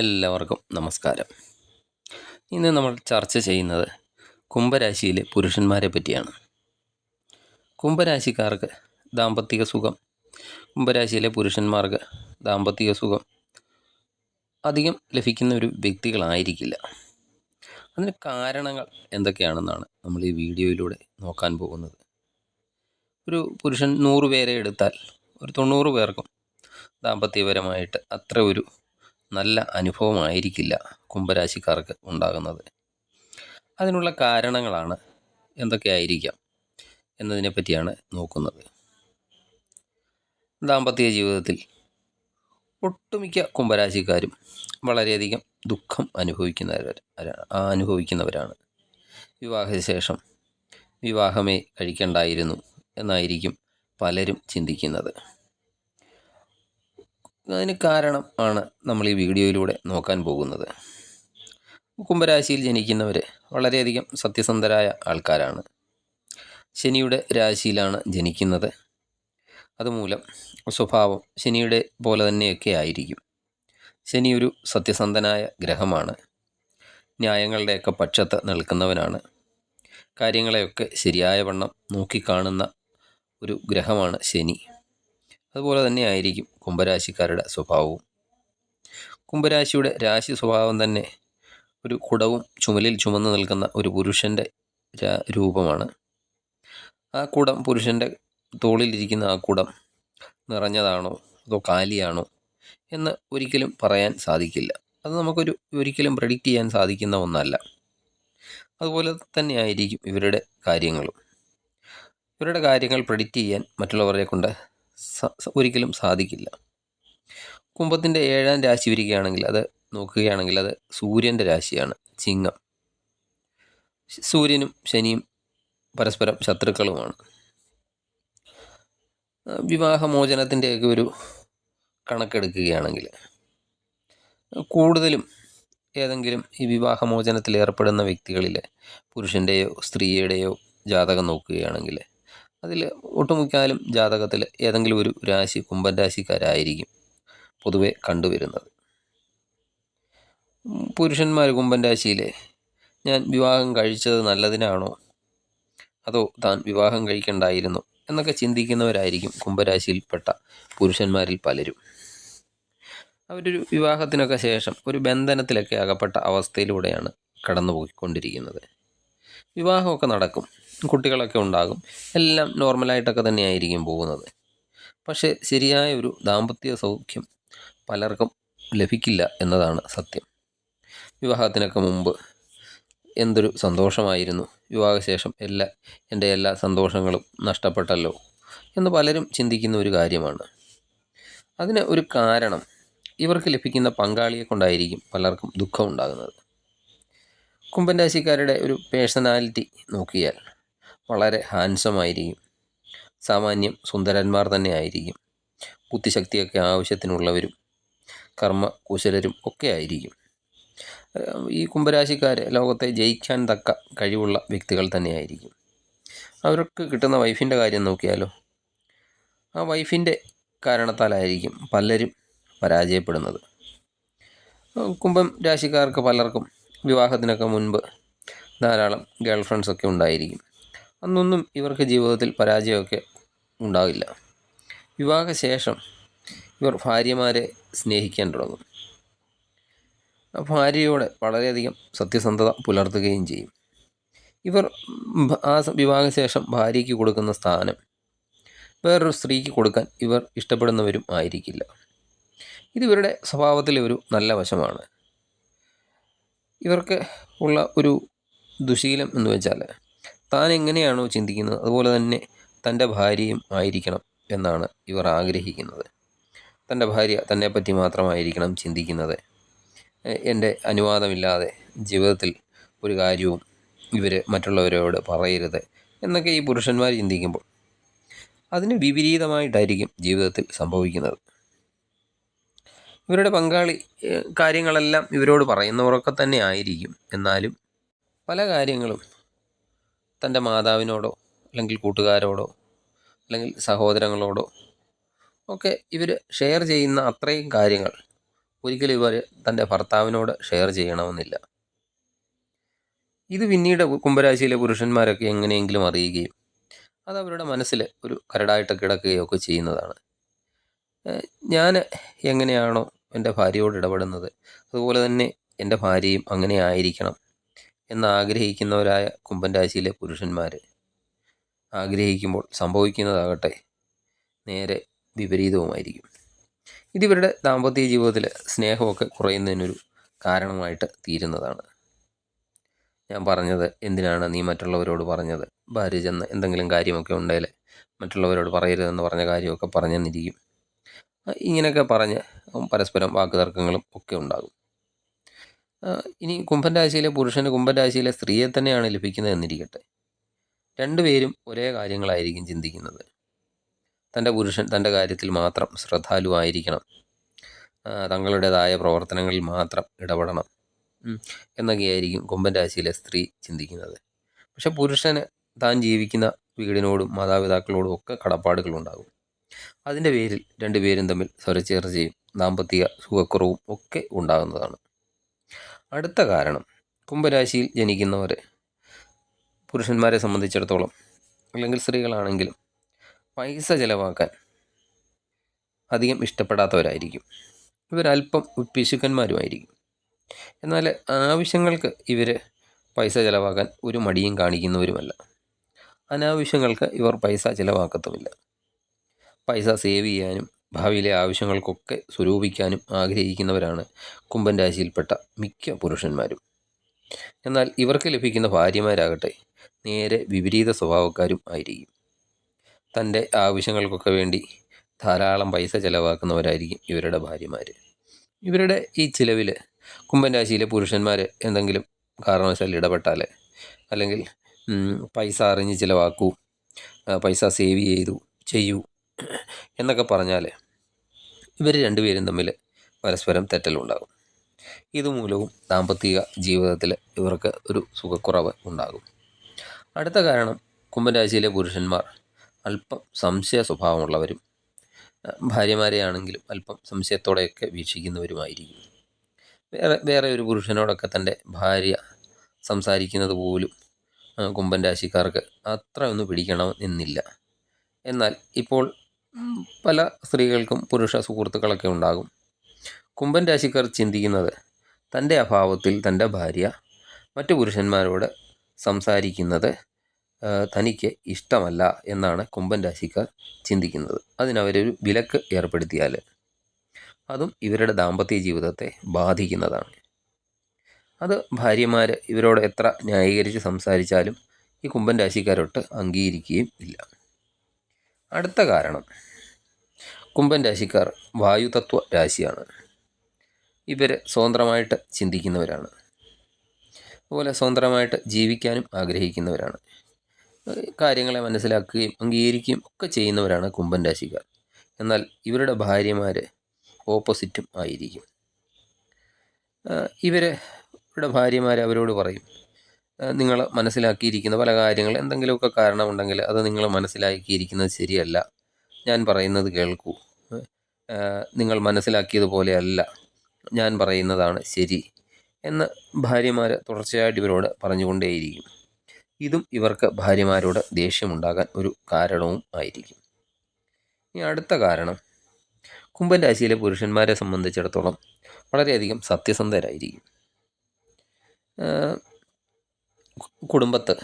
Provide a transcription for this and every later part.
എല്ലാവർക്കും നമസ്കാരം. ഇന്ന് നമ്മൾ ചർച്ച ചെയ്യുന്നത് കുംഭരാശിയിലെ പുരുഷന്മാരെ പറ്റിയാണ്. കുംഭരാശിക്കാർക്ക് ദാമ്പത്തിക സുഖം കുംഭരാശിയിലെ പുരുഷന്മാർക്ക് ദാമ്പത്തിക സുഖം അധികം ലഭിക്കുന്ന ഒരു വ്യക്തികളായിരിക്കില്ല. അതിന് കാരണങ്ങൾ എന്തൊക്കെയാണെന്നാണ് നമ്മൾ ഈ വീഡിയോയിലൂടെ നോക്കാൻ പോകുന്നത്. ഒരു പുരുഷൻ നൂറ് പേരെ എടുത്താൽ ഒരു തൊണ്ണൂറ് പേർക്കും ദാമ്പത്യപരമായിട്ട് അത്ര ഒരു നല്ല അനുഭവമായിരിക്കില്ല കുംഭരാശിക്കാർക്ക് ഉണ്ടാകുന്നത്. അതിനുള്ള കാരണങ്ങളാണ് എന്തൊക്കെയായിരിക്കാം എന്നതിനെ പറ്റിയാണ് നോക്കുന്നത്. ദാമ്പത്യ ജീവിതത്തിൽ ഒട്ടുമിക്ക കുംഭരാശിക്കാരും വളരെയധികം ദുഃഖം അനുഭവിക്കുന്നവർ അനുഭവിക്കുന്നവരാണ്. വിവാഹശേഷം വിവാഹമേ കഴിക്കണ്ടായിരുന്നു എന്നായിരിക്കും പലരും ചിന്തിക്കുന്നത്. അതിന് കാരണം ആണ് നമ്മൾ ഈ വീഡിയോയിലൂടെ നോക്കാൻ പോകുന്നത്. കുംഭരാശിയിൽ ജനിക്കുന്നവർ വളരെയധികം സത്യസന്ധരായ ആൾക്കാരാണ്. ശനിയുടെ രാശിയിലാണ് ജനിക്കുന്നത്. അതുമൂലം സ്വഭാവം ശനിയുടെ പോലെ തന്നെയൊക്കെ ആയിരിക്കും. ശനി ഒരു സത്യസന്ധനായ ഗ്രഹമാണ്. ന്യായങ്ങളുടെയൊക്കെ പക്ഷത്ത് നിൽക്കുന്നവനാണ്. കാര്യങ്ങളെയൊക്കെ ശരിയായ വണ്ണം നോക്കിക്കാണുന്ന ഒരു ഗ്രഹമാണ് ശനി. അതുപോലെ തന്നെ ആയിരിക്കും കുംഭരാശിക്കാരുടെ സ്വഭാവവും. കുംഭരാശിയുടെ രാശി സ്വഭാവം തന്നെ ഒരു കുടവും ചുമലിൽ ചുമന്ന് നിൽക്കുന്ന ഒരു പുരുഷന്റെ രൂപമാണ്. ആ കുടം പുരുഷന്റെ തോളിലിരിക്കുന്ന ആ കുടം നിറഞ്ഞതാണോ അതോ കാലിയാണോ എന്ന് ഒരിക്കലും പറയാൻ സാധിക്കില്ല. അത് നമുക്കൊരു ഒരിക്കലും പ്രഡിക്റ്റ് ചെയ്യാൻ സാധിക്കുന്ന ഒന്നല്ല. അതുപോലെ തന്നെ ആയിരിക്കും ഇവരുടെ കാര്യങ്ങളും. ഇവരുടെ കാര്യങ്ങൾ പ്രഡിക്റ്റ് ചെയ്യാൻ മറ്റുള്ളവരെ കൊണ്ട് ഒരിക്കലും സാധിക്കില്ല. കുംഭത്തിന്റെ ഏഴാം രാശി വരികയാണെങ്കിൽ അത് നോക്കുകയാണെങ്കിൽ അത് സൂര്യന്റെ രാശിയാണ് ചിങ്ങം. സൂര്യനും ശനിയും പരസ്പരം ശത്രുക്കളുമാണ്. വിവാഹമോചനത്തിന്റെയൊക്കെ ഒരു കണക്കെടുക്കുകയാണെങ്കിൽ കൂടുതലും ഏതെങ്കിലും ഈ വിവാഹമോചനത്തിൽ ഏർപ്പെടുന്ന വ്യക്തികളിലെ പുരുഷന്റെയോ സ്ത്രീയുടെയോ ജാതകം നോക്കുകയാണെങ്കിൽ അതിൽ ഒട്ടുമിക്കാലും ജാതകത്തിൽ ഏതെങ്കിലും ഒരു രാശി കുംഭൻ രാശിക്കാരായിരിക്കും പൊതുവെ കണ്ടുവരുന്നത്. പുരുഷന്മാർ കുംഭൻ രാശിയിലെ ഞാൻ വിവാഹം കഴിച്ചത് നല്ലതിനാണോ? അതോ താൻ വിവാഹം കഴിക്കണ്ടായിരുന്നു എന്നൊക്കെ ചിന്തിക്കുന്നവരായിരിക്കും കുംഭരാശിയിൽപ്പെട്ട പുരുഷന്മാരിൽ പലരും. അവരൊരു വിവാഹത്തിനൊക്കെ ശേഷം ഒരു ബന്ധനത്തിലൊക്കെ അകപ്പെട്ട അവസ്ഥയിലൂടെയാണ് കടന്നു പോയിക്കൊണ്ടിരിക്കുന്നത് വിവാഹമൊക്കെ നടക്കും. കുട്ടികളൊക്കെ ഉണ്ടാകും. എല്ലാം നോർമലായിട്ടൊക്കെ തന്നെയായിരിക്കും പോകുന്നത്. പക്ഷേ ശരിയായ ഒരു ദാമ്പത്യ സൗഖ്യം പലർക്കും ലഭിക്കില്ല എന്നതാണ് സത്യം. വിവാഹത്തിനൊക്കെ മുമ്പ് എന്തൊരു സന്തോഷമായിരുന്നു. വിവാഹശേഷം എല്ലാ എന്റെ എല്ലാ സന്തോഷങ്ങളും നഷ്ടപ്പെട്ടല്ലോ എന്ന് പലരും ചിന്തിക്കുന്ന ഒരു കാര്യമാണ്. അതിന് ഒരു കാരണം ഇവർക്ക് ലഭിക്കുന്ന പങ്കാളിയെ കൊണ്ടായിരിക്കും പലർക്കും ദുഃഖം ഉണ്ടാകുന്നത്. കുംഭൻ രാശിക്കാരുടെ ഒരു പേഴ്സണാലിറ്റി നോക്കിയാൽ വളരെ ഹാൻസം ആയിരിക്കും. സാമാന്യം സുന്ദരന്മാർ തന്നെ ആയിരിക്കും. ബുദ്ധിശക്തിയൊക്കെ ആവശ്യത്തിനുള്ളവരും കർമ്മ കുശലരും ഒക്കെ ആയിരിക്കും. ഈ കുംഭരാശിക്കാർ ലോകത്തെ ജയിക്കാൻ തക്ക കഴിവുള്ള വ്യക്തികൾ തന്നെയായിരിക്കും അവർക്ക് കിട്ടുന്ന വൈഫിന്റെ കാര്യം നോക്കിയാലോ? ആ വൈഫിന്റെ കാരണത്താലായിരിക്കും പലരും പരാജയപ്പെടുന്നത്. കുംഭം രാശിക്കാർക്ക് പലർക്കും വിവാഹത്തിനൊക്കെ മുൻപ് ധാരാളം ഗേൾ ഫ്രണ്ട്സൊക്കെ ഉണ്ടായിരിക്കും. അന്നൊന്നും ഇവർക്ക് ജീവിതത്തിൽ പരാജയമൊക്കെ ഉണ്ടാകില്ല വിവാഹശേഷം ഇവർ ഭാര്യമാരെ സ്നേഹിക്കാൻ തുടങ്ങും. ഭാര്യയോടെ വളരെയധികം സത്യസന്ധത പുലർത്തുകയും ചെയ്യും. ഇവർ ആ വിവാഹശേഷം ഭാര്യയ്ക്ക് കൊടുക്കുന്ന സ്ഥാനം വേറൊരു സ്ത്രീക്ക് കൊടുക്കാൻ ഇവർ ഇഷ്ടപ്പെടുന്നവരും ആയിരിക്കില്ല. ഇതിവരുടെ സ്വഭാവത്തിലെ ഒരു നല്ല വശമാണ്. ഇവർക്ക് ഉള്ള ഒരു ദുശീലം എന്ന് വെച്ചാൽ താൻ എങ്ങനെയാണോ ചിന്തിക്കുന്നത് അതുപോലെ തന്നെ തന്റെ ഭാര്യയും ആയിരിക്കണം എന്നാണ് ഇവർ ആഗ്രഹിക്കുന്നത്. തന്റെ ഭാര്യ തന്നെപ്പറ്റി മാത്രമായിരിക്കണം ചിന്തിക്കുന്നത്. എന്റെ അനുവാദമില്ലാതെ ജീവിതത്തിൽ ഒരു കാര്യവും ഇവർ മറ്റുള്ളവരോട് പറയരുത് എന്നൊക്കെ ഈ പുരുഷന്മാർ ചിന്തിക്കുമ്പോൾ അതിന് വിപരീതമായിട്ടായിരിക്കും ജീവിതത്തിൽ സംഭവിക്കുന്നത്. ഇവരുടെ പങ്കാളി കാര്യങ്ങളെല്ലാം ഇവരോട് പറയുന്നവരൊക്കെ തന്നെ ആയിരിക്കും. എന്നാലും പല കാര്യങ്ങളും തന്റെ മാതാവിനോടോ അല്ലെങ്കിൽ കൂട്ടുകാരോടോ അല്ലെങ്കിൽ സഹോദരങ്ങളോടോ ഒക്കെ ഇവർ ഷെയർ ചെയ്യുന്ന അത്രയും കാര്യങ്ങൾ ഒരിക്കലും ഇവർ തന്റെ ഭർത്താവിനോട് ഷെയർ ചെയ്യണമെന്നില്ല. ഇത് പിന്നീട് കുംഭരാശിയിലെ പുരുഷന്മാരൊക്കെ എങ്ങനെയെങ്കിലും അറിയുകയും അത് അവരുടെ മനസ്സിൽ ഒരു കരടായിട്ട് കിടക്കുകയോ ഒക്കെ ചെയ്യുന്നതാണ്. ഞാൻ എങ്ങനെയാണോ എന്റെ ഭാര്യയോട് ഇടപെടുന്നത്. അതുപോലെ തന്നെ എന്റെ ഭാര്യയും അങ്ങനെ ആയിരിക്കണം എന്നാഗ്രഹിക്കുന്നവരായ കുംഭൻ രാശിയിലെ പുരുഷന്മാർ ആഗ്രഹിക്കുമ്പോൾ സംഭവിക്കുന്നതാകട്ടെ നേരെ വിപരീതവുമായിരിക്കും. ഇതിവരുടെ ദാമ്പത്യ ജീവിതത്തിൽ സ്നേഹമൊക്കെ കുറയുന്നതിനൊരു കാരണമായിട്ട് തീരുന്നതാണ്. ഞാൻ പറഞ്ഞത് എന്തിനാണ് നീ മറ്റുള്ളവരോട് പറഞ്ഞത്? ഭാര്യ ചെന്ന് എന്തെങ്കിലും കാര്യമൊക്കെ ഉണ്ടെങ്കിൽ മറ്റുള്ളവരോട് പറയരുതെന്ന് പറഞ്ഞ കാര്യമൊക്കെ പറഞ്ഞെന്നിരിക്കും. ഇങ്ങനെയൊക്കെ പറഞ്ഞ് പരസ്പരം വാക്കുതർക്കങ്ങളും ഒക്കെ ഉണ്ടാകും. ഇനി കുംഭൻ രാശിയിലെ പുരുഷന് കുംഭൻ രാശിയിലെ സ്ത്രീയെ തന്നെയാണ് ലഭിക്കുന്നത് എന്നിരിക്കട്ടെ. രണ്ടുപേരും ഒരേ കാര്യങ്ങളായിരിക്കും ചിന്തിക്കുന്നത്. തന്റെ പുരുഷൻ തന്റെ കാര്യത്തിൽ മാത്രം ശ്രദ്ധാലുവായിരിക്കണം തങ്ങളുടേതായ പ്രവർത്തനങ്ങളിൽ മാത്രം ഇടപെടണം. എന്നൊക്കെയായിരിക്കും കുംഭൻ രാശിയിലെ സ്ത്രീ ചിന്തിക്കുന്നത്. പക്ഷെ പുരുഷന് താൻ ജീവിക്കുന്ന വീടിനോടും മാതാപിതാക്കളോടും ഒക്കെ കടപ്പാടുകളുണ്ടാകും. അതിന്റെ പേരിൽ രണ്ടുപേരും തമ്മിൽ സ്വരച്ചേർച്ചയും ദാമ്പത്തിക സുഖക്കുറവും ഒക്കെ ഉണ്ടാകുന്നതാണ്. അടുത്ത കാരണം കുംഭരാശിയിൽ ജനിക്കുന്നവർ പുരുഷന്മാരെ സംബന്ധിച്ചിടത്തോളം അല്ലെങ്കിൽ സ്ത്രീകളാണെങ്കിലും പൈസ ചിലവാക്കാൻ അധികം ഇഷ്ടപ്പെടാത്തവരായിരിക്കും. ഇവരല്പം പിശുക്കന്മാരുമായിരിക്കും എന്നാൽ ആവശ്യങ്ങൾക്ക് ഇവർ പൈസ ചിലവാക്കാൻ ഒരു മടിയും കാണിക്കുന്നവരുമല്ല. അനാവശ്യങ്ങൾക്ക് ഇവർ പൈസ ചിലവാക്കത്തുമില്ല. പൈസ സേവ് ചെയ്യാനും ഭാവിയിലെ ആവശ്യങ്ങൾക്കൊക്കെ സ്വരൂപിക്കാനും ആഗ്രഹിക്കുന്നവരാണ് കുംഭൻ രാശിയിൽപ്പെട്ട മിക്ക പുരുഷന്മാരും. എന്നാൽ ഇവർക്ക് ലഭിക്കുന്ന ഭാര്യമാരാകട്ടെ നേരെ വിപരീത സ്വഭാവക്കാരും ആയിരിക്കും. തന്റെ ആവശ്യങ്ങൾക്കൊക്കെ വേണ്ടി ധാരാളം പൈസ ചിലവാക്കുന്നവരായിരിക്കും ഇവരുടെ ഭാര്യമാർ ഇവരുടെ ഈ ചിലവിൽ കുംഭൻ രാശിയിലെ പുരുഷന്മാർ എന്തെങ്കിലും കാരണവശാൽ ഇടപെട്ടാൽ അല്ലെങ്കിൽ പൈസ അറിഞ്ഞ് ചിലവാക്കൂ പൈസ സേവ് ചെയ്തു ചെയ്യൂ എന്നൊക്കെ പറഞ്ഞാൽ ഇവർ രണ്ടുപേരും തമ്മിൽ പരസ്പരം തെറ്റലുണ്ടാകും. ഇതുമൂലവും ദാമ്പത്തിക ജീവിതത്തിൽ ഇവർക്ക് ഒരു സുഖക്കുറവ് ഉണ്ടാകും. അടുത്ത കാരണം കുംഭരാശിയിലെ പുരുഷന്മാർ അല്പം സംശയ സ്വഭാവമുള്ളവരും ഭാര്യമാരെയാണെങ്കിലും അല്പം സംശയത്തോടെയൊക്കെ വീക്ഷിക്കുന്നവരുമായിരിക്കും. വേറെ വേറെ ഒരു പുരുഷനോടൊക്കെ തന്റെ ഭാര്യ സംസാരിക്കുന്നത് പോലും കുംഭൻ രാശിക്കാർക്ക് അത്ര ഒന്ന് പിടിക്കണം എന്നില്ല എന്നാൽ ഇപ്പോൾ പല സ്ത്രീകൾക്കും പുരുഷ സുഹൃത്തുക്കളൊക്കെ ഉണ്ടാകും. കുംഭൻ രാശിക്കാർ ചിന്തിക്കുന്നത് തന്റെ അഭാവത്തിൽ തന്റെ ഭാര്യ മറ്റു പുരുഷന്മാരോട് സംസാരിക്കുന്നത് തനിക്ക് ഇഷ്ടമല്ല എന്നാണ് കുംഭൻ രാശിക്കാർ ചിന്തിക്കുന്നത്. അതിനവരൊരു വിലക്ക് ഏർപ്പെടുത്തിയാൽ അതും ഇവരുടെ ദാമ്പത്യ ജീവിതത്തെ ബാധിക്കുന്നതാണ്. അത് ഭാര്യമാർ ഇവരോട് എത്ര ന്യായീകരിച്ച് സംസാരിച്ചാലും ഈ കുംഭൻ രാശിക്കാരോട്ട് അംഗീകരിക്കുകയും ഇല്ല. അടുത്ത കാരണം. കുംഭൻ രാശിക്കാർ വായുതത്വ രാശിയാണ്. ഇവർ സ്വതന്ത്രമായിട്ട് ചിന്തിക്കുന്നവരാണ്. അതുപോലെ സ്വതന്ത്രമായിട്ട് ജീവിക്കാനും ആഗ്രഹിക്കുന്നവരാണ്. കാര്യങ്ങളെ മനസ്സിലാക്കുകയും അംഗീകരിക്കുകയും ഒക്കെ ചെയ്യുന്നവരാണ് കുംഭൻ രാശിക്കാർ. എന്നാൽ ഇവരുടെ ഭാര്യമാർ ഓപ്പോസിറ്റും ആയിരിക്കും. ഇവരുടെ ഭാര്യമാർ അവരോട് പറയും നിങ്ങൾ മനസ്സിലാക്കിയിരിക്കുന്ന പല കാര്യങ്ങൾ എന്തെങ്കിലുമൊക്കെ കാരണമുണ്ടെങ്കിൽ അത് നിങ്ങൾ മനസ്സിലാക്കിയിരിക്കുന്നത് ശരിയല്ല. ഞാൻ പറയുന്നത് കേൾക്കൂ. നിങ്ങൾ മനസ്സിലാക്കിയതുപോലെയല്ല ഞാൻ പറയുന്നതാണ് ശരി എന്ന് ഭാര്യമാർ തുടർച്ചയായിട്ട് ഇവരോട് പറഞ്ഞുകൊണ്ടേയിരിക്കും. ഇതും ഇവർക്ക് ഭാര്യമാരോട് ദേഷ്യമുണ്ടാകാൻ ഒരു കാരണവും ആയിരിക്കും. ഇനി അടുത്ത കാരണം കുംഭൻ രാശിയിലെ പുരുഷന്മാരെ സംബന്ധിച്ചിടത്തോളം വളരെയധികം സത്യസന്ധരായിരിക്കും. കുടുംബത്ത്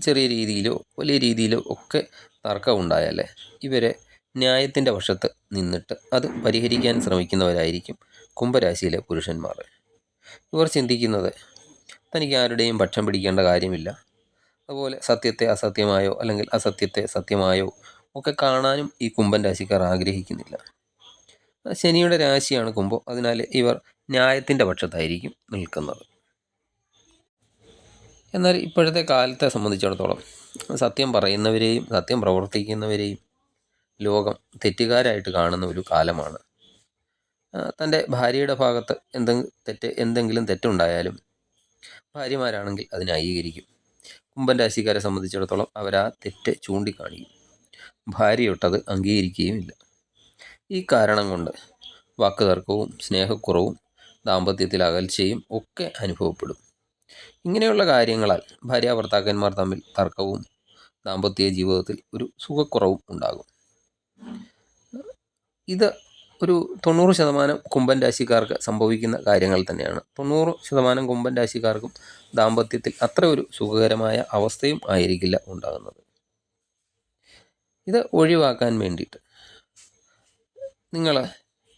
ചെറിയ രീതിയിലോ വലിയ രീതിയിലോ ഒക്കെ തർക്കമുണ്ടായാലേ ഇവരെ ന്യായത്തിന്റെ വശത്ത് നിന്നിട്ട് അത് പരിഹരിക്കാൻ ശ്രമിക്കുന്നവരായിരിക്കും കുംഭരാശിയിലെ പുരുഷന്മാർ. ഇവർ ചിന്തിക്കുന്നത് തനിക്ക് ആരുടെയും പക്ഷം പിടിക്കേണ്ട കാര്യമില്ല. അതുപോലെ സത്യത്തെ അസത്യമായോ അല്ലെങ്കിൽ അസത്യത്തെ സത്യമായോ ഒക്കെ കാണാനും ഈ കുംഭൻ രാശിക്കാർ ആഗ്രഹിക്കുന്നില്ല. ശനിയുടെ രാശിയാണ് കുംഭം. അതിനാൽ ഇവർ ന്യായത്തിന്റെ പക്ഷത്തായിരിക്കും നിൽക്കുന്നത്. എന്നാൽ ഇപ്പോഴത്തെ കാലത്തെ സംബന്ധിച്ചിടത്തോളം സത്യം പറയുന്നവരെയും സത്യം പ്രവർത്തിക്കുന്നവരെയും ലോകം തെറ്റുകാരായിട്ട് കാണുന്ന ഒരു കാലമാണ്. തന്റെ ഭാര്യയുടെ ഭാഗത്ത് എന്തെങ്കിലും തെറ്റ് എന്തെങ്കിലും തെറ്റുണ്ടായാലും ഭാര്യമാരാണെങ്കിൽ അതിനെ അംഗീകരിക്കും. കുംഭൻ രാശിക്കാരെ സംബന്ധിച്ചിടത്തോളം അവർ ആ തെറ്റ് ചൂണ്ടിക്കാണിക്കും. ഭാര്യയൊട്ടത് അംഗീകരിക്കുകയുമില്ല. ഈ കാരണം കൊണ്ട് വാക്കുതർക്കവും സ്നേഹക്കുറവും ദാമ്പത്യത്തിൽ അകൽച്ചയും ഒക്കെ അനുഭവപ്പെടും. ഇങ്ങനെയുള്ള കാര്യങ്ങളാൽ ഭാര്യാഭർത്താക്കന്മാർ തമ്മിൽ തർക്കവും ദാമ്പത്യ ജീവിതത്തിൽ ഒരു സുഖക്കുറവും ഉണ്ടാകും. ഇത് ഒരു തൊണ്ണൂറ് ശതമാനം കുംഭൻ രാശിക്കാർക്ക് സംഭവിക്കുന്ന കാര്യങ്ങൾ തന്നെയാണ്. തൊണ്ണൂറ് ശതമാനം കുംഭൻ രാശിക്കാർക്കും ദാമ്പത്യത്തിൽ അത്ര ഒരു സുഖകരമായ അവസ്ഥയും ആയിരിക്കില്ല ഉണ്ടാകുന്നത്. ഇത് ഒഴിവാക്കാൻ വേണ്ടിയിട്ട് നിങ്ങൾ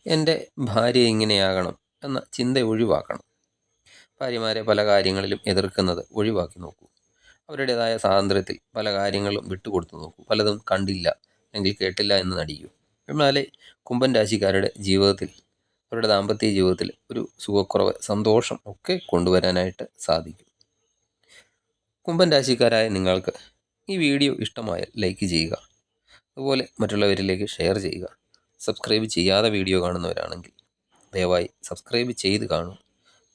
എന്റെ ഭാര്യ ഇങ്ങനെയാകണം എന്ന ചിന്ത ഒഴിവാക്കണം. ഭാര്യമാരെ പല കാര്യങ്ങളിലും എതിർക്കുന്നത് ഒഴിവാക്കി നോക്കൂ. അവരുടേതായ സ്വാതന്ത്ര്യത്തിൽ പല കാര്യങ്ങളും വിട്ടുകൊടുത്തു നോക്കൂ. പലതും കണ്ടില്ല അല്ലെങ്കിൽ കേട്ടില്ല എന്ന് നടിക്കൂ. എന്നാലേ കുംഭൻ രാശിക്കാരുടെ ജീവിതത്തിൽ അവരുടെ ദാമ്പത്യ ജീവിതത്തിൽ ഒരു സുഖക്കുറവ് സന്തോഷം ഒക്കെ കൊണ്ടുവരാനായിട്ട് സാധിക്കും. കുംഭൻ രാശിക്കാരായ നിങ്ങൾക്ക് ഈ വീഡിയോ ഇഷ്ടമായാൽ ലൈക്ക് ചെയ്യുക. അതുപോലെ മറ്റുള്ളവരിലേക്ക് ഷെയർ ചെയ്യുക. സബ്സ്ക്രൈബ് ചെയ്യാതെ വീഡിയോ കാണുന്നവരാണെങ്കിൽ ദയവായി സബ്സ്ക്രൈബ് ചെയ്ത് കാണും.